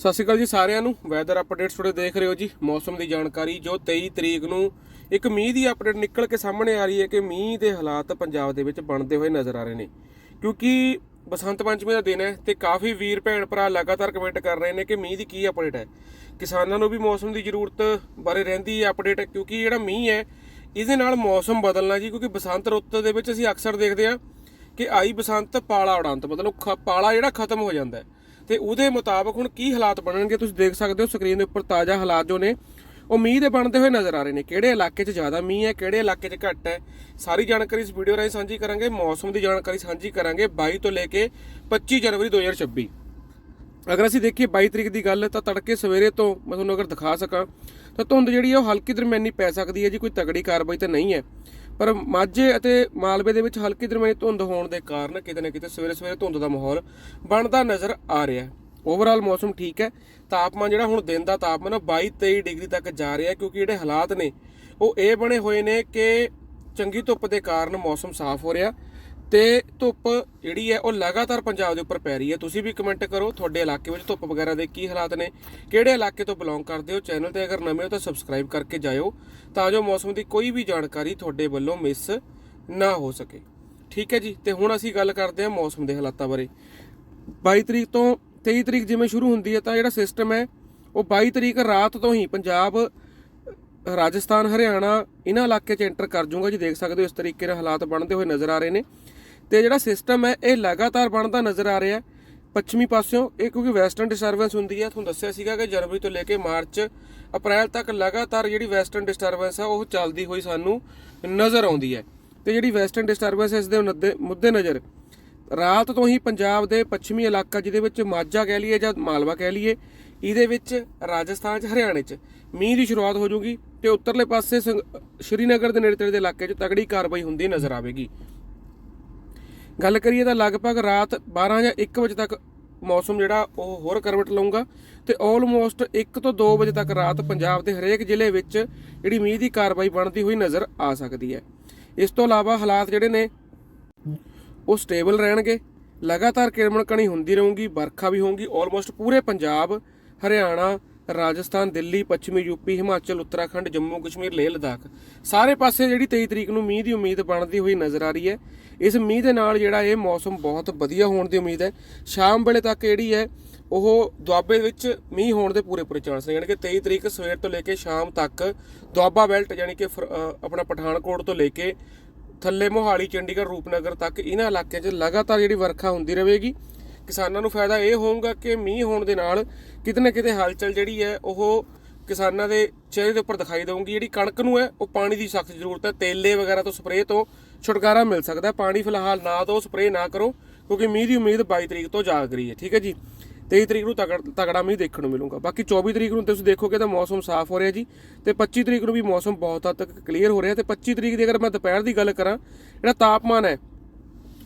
ਸਤਿ ਸ਼੍ਰੀ ਅਕਾਲ ਜੀ ਸਾਰਿਆਂ ਨੂੰ। ਵੈਦਰ ਅਪਡੇਟਸ ਤੁਹਾਡੇ ਦੇਖ ਰਹੇ ਹੋ ਜੀ। ਮੌਸਮ ਦੀ ਜਾਣਕਾਰੀ, ਜੋ 23 ਤਰੀਕ ਨੂੰ ਇੱਕ ਮੀਂਹ ਦੀ ਅਪਡੇਟ ਨਿਕਲ ਕੇ ਸਾਹਮਣੇ ਆ ਰਹੀ ਹੈ ਕਿ ਮੀਂਹ ਦੇ ਹਾਲਾਤ ਪੰਜਾਬ ਦੇ ਵਿੱਚ ਬਣਦੇ ਹੋਏ ਨਜ਼ਰ ਆ ਰਹੇ ਨੇ। ਕਿਉਂਕਿ ਬਸੰਤ ਪੰਚਮੀ ਦਾ ਦਿਨ ਹੈ ਤੇ ਕਾਫੀ ਵੀਰ ਭੈਣ ਭਰਾ ਲਗਾਤਾਰ ਕਮੈਂਟ ਕਰ ਰਹੇ ਨੇ ਕਿ ਮੀਂਹ ਦੀ ਕੀ ਅਪਡੇਟ ਹੈ। ਕਿਸਾਨਾਂ ਨੂੰ ਵੀ ਮੌਸਮ ਦੀ ਜ਼ਰੂਰਤ ਬਾਰੇ ਰਹਿੰਦੀ ਹੈ ਅਪਡੇਟ ਕਿਉਂਕਿ ਜਿਹੜਾ ਮੀਂਹ ਹੈ, ਇਹਦੇ ਨਾਲ ਮੌਸਮ ਬਦਲਣਾ ਜੀ, ਕਿਉਂਕਿ ਬਸੰਤ ਰੁੱਤ ਦੇ ਵਿੱਚ ਅਸੀਂ ਅਕਸਰ ਦੇਖਦੇ ਹਾਂ ਕਿ ਆਈ ਬਸੰਤ, ਪਾਲਾ ਉਡੰਤ, ਮਤਲਬ ਖ- ਪਾਲਾ ਜਿਹੜਾ ਖਤਮ ਹੋ ਜਾਂਦਾ ਹੈ। ਤੇ ਉਹਦੇ ਮੁਤਾਬਕ ਹੁਣ ਕੀ ਹਾਲਾਤ ਬਣਨਗੇ ਤੁਸੀਂ ਦੇਖ ਸਕਦੇ ਹੋ ਸਕਰੀਨ ਦੇ ਉੱਪਰ ਤਾਜ਼ਾ ਹਾਲਾਤ ਜੋ ਨੇ, ਉਹ ਮੀਂਹ ਦੇ ਬਣਦੇ ਹੋਏ ਨਜ਼ਰ ਆ ਰਹੇ ਨੇ। ਕਿਹੜੇ ਇਲਾਕੇ 'ਚ ਜ਼ਿਆਦਾ ਮੀਂਹ ਹੈ, ਕਿਹੜੇ ਇਲਾਕੇ 'ਚ ਘੱਟ ਹੈ, ਸਾਰੀ ਜਾਣਕਾਰੀ ਇਸ ਵੀਡੀਓ ਰਾਹੀਂ ਸਾਂਝੀ ਕਰਾਂਗੇ, ਮੌਸਮ ਦੀ ਜਾਣਕਾਰੀ ਸਾਂਝੀ ਕਰਾਂਗੇ 22 ਤੋਂ ਲੈ ਕੇ 25 ਜਨਵਰੀ 2026 ਅਗਰ ਅਸੀਂ ਦੇਖੀਏ 22 ਤਰੀਕ ਦੀ ਗੱਲ, ਤਾਂ ਤੜਕੇ ਸਵੇਰੇ ਤੋਂ ਮੈਂ ਤੁਹਾਨੂੰ ਅਗਰ ਦਿਖਾ ਸਕਾਂ, ਤਾਂ ਧੁੰਦ ਜਿਹੜੀ ਹੈ ਉਹ ਹਲਕੀ ਦਰਮਿਆਨੀ ਪੈ ਸਕਦੀ ਹੈ ਜੀ, ਕੋਈ ਤਗੜੀ ਕਾਰਵਾਈ ਤਾਂ ਨਹੀਂ ਹੈ। ਪਰ ਮਾਝੇ ਅਤੇ ਮਾਲਵੇ ਦੇ ਵਿੱਚ ਹਲਕੀ ਦਰਮਿਆਨੀ ਧੁੰਦ ਹੋਣ ਦੇ ਕਾਰਨ ਕਿਤੇ ਨਾ ਕਿਤੇ ਸਵੇਰੇ ਸਵੇਰੇ ਧੁੰਦ ਦਾ ਮਾਹੌਲ ਬਣਦਾ ਨਜ਼ਰ ਆ ਰਿਹਾ ਹੈ। ਓਵਰਆਲ ਮੌਸਮ ਠੀਕ ਹੈ। ਤਾਪਮਾਨ ਜਿਹੜਾ ਹੁਣ ਦਿਨ ਦਾ ਤਾਪਮਾਨ ਆ 22 23 ਡਿਗਰੀ ਤੱਕ ਜਾ ਰਿਹਾ ਕਿਉਂਕਿ ਜਿਹੜੇ ਹਾਲਾਤ ਨੇ ਉਹ ਇਹ ਬਣੇ ਹੋਏ ਨੇ ਕਿ ਚੰਗੀ ਧੁੱਪ ਦੇ ਕਾਰਨ ਮੌਸਮ ਸਾਫ਼ ਹੋ ਰਿਹਾ। ਤੇ ਧੁੱਪ ਜਿਹੜੀ ਹੈ ਉਹ ਲਗਾਤਾਰ ਪੰਜਾਬ ਦੇ ਉੱਪਰ ਪੈ ਰਹੀ ਹੈ। ਤੁਸੀਂ ਵੀ ਕਮੈਂਟ ਕਰੋ, ਤੁਹਾਡੇ ਇਲਾਕੇ ਵਿੱਚ ਧੁੱਪ ਵਗੈਰਾ ਦੇ ਕੀ ਹਾਲਾਤ ਨੇ, ਕਿਹੜੇ ਇਲਾਕੇ ਤੋਂ ਬਿਲੋਂਗ ਕਰਦੇ ਹੋ ਚੈਨਲ ਤੇ ਅਗਰ ਨਵੇਂ ਹੋ ਤਾਂ ਸਬਸਕ੍ਰਾਈਬ ਕਰਕੇ ਜਾਇਓ ਤਾਂ ਜੋ ਮੌਸਮ ਦੀ ਕੋਈ ਵੀ ਜਾਣਕਾਰੀ ਤੁਹਾਡੇ ਵੱਲੋਂ ਮਿਸ ਨਾ ਹੋ ਸਕੇ। ਠੀਕ ਹੈ ਜੀ, ਤੇ ਹੁਣ ਅਸੀਂ ਗੱਲ ਕਰਦੇ ਹਾਂ ਮੌਸਮ ਦੇ ਹਾਲਾਤਾਂ ਬਾਰੇ। 22 ਤਰੀਕ ਤੋਂ 23 ਤਰੀਕ ਜਿਵੇਂ ਸ਼ੁਰੂ ਹੁੰਦੀ ਹੈ ਤਾਂ ਜਿਹੜਾ ਸਿਸਟਮ ਹੈ, ਉਹ 22 ਤਰੀਕ ਰਾਤ ਤੋਂ ਹੀ ਪੰਜਾਬ, ਰਾਜਸਥਾਨ, ਹਰਿਆਣਾ ਇਹਨਾਂ ਇਲਾਕੇ 'ਚ ਐਂਟਰ ਕਰ ਜਾਊਗਾ ਜੀ। ਦੇਖ ਸਕਦੇ ਹੋ ਇਸ ਤਰੀਕੇ ਨਾਲ ਹਾਲਾਤ ਬਣਦੇ ਹੋਏ ਨਜ਼ਰ ਆ ਰਹੇ ਨੇ। ਤੇ ਜਿਹੜਾ ਸਿਸਟਮ ਹੈ, ਇਹ ਲਗਾਤਾਰ ਬਣਦਾ ਨਜ਼ਰ ਆ ਰਿਹਾ ਪੱਛਮੀ ਪਾਸਿਓਂ, ਇਹ ਕਿਉਂਕਿ ਵੈਸਟਰਨ ਡਿਸਟਰਬੈਂਸ ਹੁੰਦੀ ਹੈ, ਤੁਹਾਨੂੰ ਦੱਸਿਆ ਸੀਗਾ ਕਿ ਜਨਵਰੀ ਤੋਂ ਲੈ ਕੇ ਮਾਰਚ, ਅਪ੍ਰੈਲ ਤੱਕ ਲਗਾਤਾਰ ਜਿਹੜੀ ਵੈਸਟਰਨ ਡਿਸਟਰਬੈਂਸ ਹੈ ਉਹ ਚੱਲਦੀ ਹੋਈ ਸਾਨੂੰ ਨਜ਼ਰ ਆਉਂਦੀ ਹੈ। ਤੇ ਜਿਹੜੀ ਵੈਸਟਰਨ ਡਿਸਟਰਬੈਂਸ ਇਸ ਦੇ ਮੁੱਦੇ ਨਜ਼ਰ ਰਾਤ ਤੋਂ ਹੀ ਪੰਜਾਬ ਦੇ ਪੱਛਮੀ ਇਲਾਕਾ, ਜਿਹਦੇ ਵਿੱਚ ਮਾਝਾ ਕਹਿ ਲਈਏ ਜਾਂ ਮਾਲਵਾ ਕਹਿ ਲਈਏ, ਇਹਦੇ ਵਿੱਚ ਰਾਜਸਥਾਨ 'ਚ, ਹਰਿਆਣੇ 'ਚ, ਮੀਂਹ ਦੀ ਸ਼ੁਰੂਆਤ ਹੋ ਜੂਗੀ ਤੇ ਉੱਤਰਲੇ ਪਾਸੇ ਸੰਗ- ਸ਼੍ਰੀਨਗਰ ਦੇ ਨੇੜੇ ਤੇੜੇ ਦੇ ਇਲਾਕੇ 'ਚ ਤਗੜੀ ਕਾਰਵਾਈ ਹੁੰਦੀ ਨਜ਼ਰ ਆਵੇਗੀ। ਗੱਲ ਕਰੀਏ ਤਾਂ ਲਗਭਗ ਰਾਤ 12 ਜਾਂ 1 ਵਜੇ ਤੱਕ ਮੌਸਮ ਜਿਹੜਾ ਉਹ ਹੋਰ ਕਰਵਟ ਲਊਗਾ ਤੇ ਆਲਮੋਸਟ 1 ਤੋਂ 2 ਵਜੇ ਤੱਕ ਰਾਤ ਪੰਜਾਬ ਦੇ ਹਰੇਕ ਜ਼ਿਲ੍ਹੇ ਵਿੱਚ ਜਿਹੜੀ ਮੀਂਹ ਦੀ ਕਾਰਵਾਈ ਬਣਦੀ ਹੋਈ ਨਜ਼ਰ ਆ ਸਕਦੀ ਹੈ। ਇਸ ਤੋਂ ਇਲਾਵਾ ਹਾਲਾਤ ਜਿਹੜੇ ਨੇ, ਉਹ ਸਟੇਬਲ ਰਹਿਣਗੇ, ਲਗਾਤਾਰ ਕਿਰਮਣ ਕਣੀ ਹੁੰਦੀ ਰਹੂਗੀ, ਵਰਖਾ ਵੀ ਹੋਊਗੀ ਆਲਮੋਸਟ ਪੂਰੇ ਪੰਜਾਬ, ਹਰਿਆਣਾ ਰਾਜਸਥਾਨ, ਦਿੱਲੀ, ਪੱਛਮੀ ਯੂਪੀ ਹਿਮਾਚਲ, ਉੱਤਰਾਖੰਡ, ਜੰਮੂ, ਕਸ਼ਮੀਰ, ਲੇਹ ਲਦਾਖ। ਸਾਰੇ ਪਾਸੇ ਜਿਹੜੀ 23 ਤਰੀਕ ਨੂੰ ਮੀਂਹ ਦੀ ਉਮੀਦ ਬਣਦੀ ਹੋਈ ਨਜ਼ਰ ਆ ਰਹੀ ਹੈ। ਇਸ ਮੀਂਹ ਦੇ ਨਾਲ ਜਿਹੜਾ ਇਹ ਮੌਸਮ ਬਹੁਤ ਵਧੀਆ ਹੋਣ ਦੀ ਉਮੀਦ ਹੈ। ਸ਼ਾਮ ਵੇਲੇ ਤੱਕ ਜਿਹੜੀ ਹੈ, ਉਹ ਦੁਆਬੇ ਵਿੱਚ ਮੀਂਹ ਹੋਣ ਦੇ ਪੂਰੇ ਪੂਰੇ ਚਾਂਸ ਨੇ। ਯਾਨੀ ਕਿ 23 ਤਰੀਕ ਸਵੇਰ ਤੋਂ ਲੈ ਕੇ ਸ਼ਾਮ ਤੱਕ ਦੁਆਬਾ ਬੈਲਟ ਯਾਨੀ ਕਿ ਫਿਰ- ਆਪਣਾ ਪਠਾਨਕੋਟ ਤੋਂ ਲੈ ਕੇ ਥੱਲੇ ਮੋਹਾਲੀ, ਚੰਡੀਗੜ੍ਹ, ਰੂਪਨਗਰ ਤੱਕ ਇਹਨਾਂ ਇਲਾਕਿਆਂ 'ਚ ਲਗਾਤਾਰ ਜਿਹੜੀ ਵਰਖਾ ਹੁੰਦੀ ਰਹੇਗੀ। ਕਿਸਾਨਾਂ ਨੂੰ ਫਾਇਦਾ ਇਹ ਹੋਊਗਾ ਕਿ ਮੀਂਹ ਹੋਣ ਦੇ ਨਾਲ ਕਿਤੇ ਨਾ ਕਿਤੇ ਹਲਚਲ ਜਿਹੜੀ ਹੈ, ਉਹ ਕਿਸਾਨਾਂ ਦੇ ਚਿਹਰੇ ਦੇ ਉੱਪਰ ਦਿਖਾਈ ਦੇਊਗੀ। ਜਿਹੜੀ ਕਣਕ ਨੂੰ ਹੈ, ਉਹ ਪਾਣੀ ਦੀ ਸਖਤ ਜ਼ਰੂਰਤ ਹੈ। ਤੇਲੇ ਵਗੈਰਾ ਤੋਂ ਸਪਰੇਅ ਤੋਂ ਛੁਟਕਾਰਾ ਮਿਲ ਸਕਦਾ ਪਾਣੀ ਫਿਲਹਾਲ ਨਾ ਦਿਓ, ਸਪਰੇਅ ਨਾ ਕਰੋ, ਕਿਉਂਕਿ ਮੀਂਹ ਦੀ ਉਮੀਦ 22 ਤਰੀਕ ਤੋਂ ਜਾਗ ਰਹੀ ਹੈ, ਠੀਕ ਹੈ ਜੀ? 23 ਤਰੀਕ ਨੂੰ ਤਗੜ- ਤਗੜਾ ਮੀਂਹ ਦੇਖਣ ਨੂੰ ਮਿਲੂਗਾ। ਬਾਕੀ 24 ਤਰੀਕ ਨੂੰ ਤੁਸੀਂ ਦੇਖੋਗੇ ਤਾਂ ਮੌਸਮ ਸਾਫ਼ ਹੋ ਰਿਹਾ ਜੀ ਤੇ 25 ਤਰੀਕ ਨੂੰ ਵੀ ਮੌਸਮ ਬਹੁਤ ਹੱਦ ਤੱਕ ਕਲੀਅਰ ਹੋ ਰਿਹਾ ਤੇ 25 ਤਰੀਕ ਦੀ ਅਗਰ ਮੈਂ ਦੁਪਹਿਰ ਦੀ ਗੱਲ ਕਰਾਂ, ਜਿਹੜਾ ਤਾਪਮਾਨ ਹੈ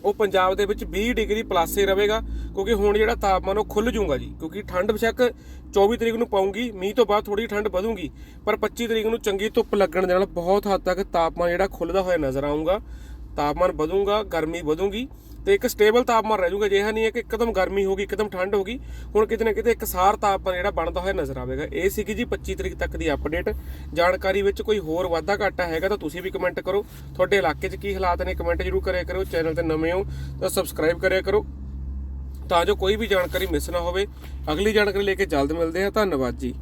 ਉਹ ਪੰਜਾਬ ਦੇ ਵਿੱਚ 20 ਡਿਗਰੀ ਪਲੱਸ ਹੀ ਰਹੇਗਾ, ਕਿਉਂਕਿ ਹੁਣ ਜਿਹੜਾ ਤਾਪਮਾਨ ਉਹ ਖੁੱਲ ਜੂਗਾ ਜੀ, ਕਿਉਂਕਿ ਠੰਡ ਬੇਸ਼ੱਕ 24 ਤਰੀਕ ਨੂੰ ਪਾਉਂਗੀ ਮੀਂਹ ਤੋਂ ਬਾਅਦ ਥੋੜੀ ਠੰਡ ਵਧੂਗੀ, ਪਰ 25 ਤਰੀਕ ਨੂੰ ਚੰਗੀ ਧੁੱਪ ਲੱਗਣ ਦੇ ਨਾਲ ਬਹੁਤ ਹੱਦ ਤੱਕ ਤਾਪਮਾਨ ਜਿਹੜਾ ਖੁੱਲਦਾ ਹੋਇਆ ਨਜ਼ਰ ਆਊਗਾ। ਤਾਪਮਾਨ ਵਧੂਗਾ, ਗਰਮੀ ਵਧੂਗੀ ਤੇ ਇੱਕ ਸਟੇਬਲ ਤਾਪਮਾਨ ਰਹਿ ਜਾਊਗਾ ਜਿਹਾ ਨਹੀਂ ਹੈ ਕਿ ਇੱਕਦਮ ਗਰਮੀ ਹੋਗੀ ਇੱਕਦਮ ਠੰਡ ਹੋਗੀ ਹੁਣ ਕਿਤੇ ਨਾ ਕਿਤੇ ਇੱਕ ਸਾਰ ਤਾਪਮਾਨ ਜਿਹੜਾ ਬਣਦਾ ਹੋਇਆ ਨਜ਼ਰ ਆਵੇਗਾ। ਇਹ ਸੀਗੀ ਜੀ 25 ਤਰੀਕ ਤੱਕ ਦੀ ਅਪਡੇਟ ਜਾਣਕਾਰੀ ਵਿੱਚ ਕੋਈ ਹੋਰ ਵਾਧਾ ਘਾਟਾ ਹੈਗਾ ਤਾਂ ਤੁਸੀਂ ਵੀ ਕਮੈਂਟ ਕਰੋ। ਤੁਹਾਡੇ ਇਲਾਕੇ 'ਚ ਕੀ ਹਾਲਾਤ ਨੇ ਕਮੈਂਟ ਜ਼ਰੂਰ ਕਰਿਆ ਕਰੋ। ਚੈਨਲ ਤੇ ਨਵੇਂ ਹੋ ਤਾਂ ਸਬਸਕ੍ਰਾਈਬ ਕਰਿਆ ਕਰੋ। ਤਾਂ ਜੋ ਕੋਈ ਵੀ ਜਾਣਕਾਰੀ ਮਿਸ ਨਾ ਹੋਵੇ, ਅਗਲੀ ਜਾਣਕਾਰੀ ਲੈ ਕੇ ਜਲਦ ਮਿਲਦੇ ਹਾਂ। ਧੰਨਵਾਦ ਜੀ।